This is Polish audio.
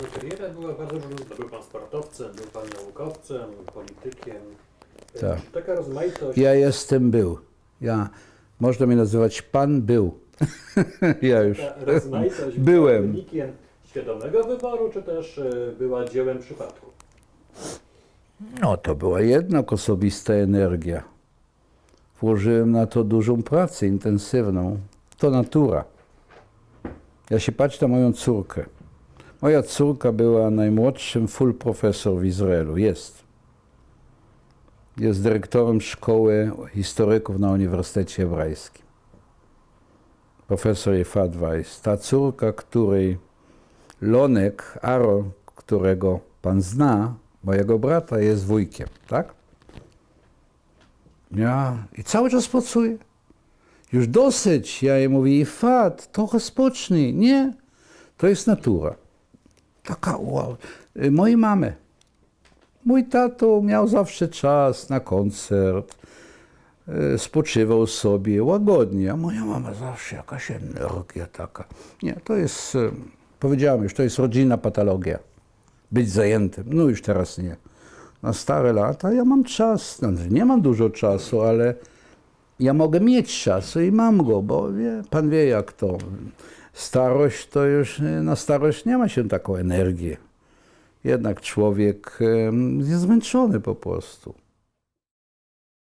Pana kariera była bardzo różna. Był Pan sportowcem, był Pan naukowcem, politykiem. Tak. Czy taka rozmaitość... Ja jestem był. Ja, można mnie nazywać Pan był. ja już Ta rozmaitość była byłem. wynikiem świadomego wyboru, czy też e, była dziełem przypadku? No to była jednak osobista energia. Włożyłem na to dużą pracę intensywną. To natura. Ja się patrzę na moją córkę. Moja córka była najmłodszym full profesor w Izraelu. Jest. Jest dyrektorem szkoły historyków na Uniwersytecie Hebrajskim. Profesor Jefat Weiss. Ta córka, której Lonek, Aaron, którego pan zna, mojego brata, jest wujkiem, tak? Ja i cały czas pracuję. Już dosyć. Ja jej mówię, Jefat, trochę spocznij. Nie, to jest natura. Taka, wow. Y, Mojej mamy. Mój tato miał zawsze czas na koncert, y, spoczywał sobie łagodnie, a moja mama zawsze jakaś energia taka. Nie, to jest, y, powiedziałem już, to jest rodzinna patologia. Być zajętym. No już teraz nie. Na stare lata ja mam czas, znaczy nie mam dużo czasu, ale ja mogę mieć czas i mam go, bo wie, pan wie jak to. Starość to już, y, na starość nie ma się taką energię. Jednak człowiek jest zmęczony po prostu.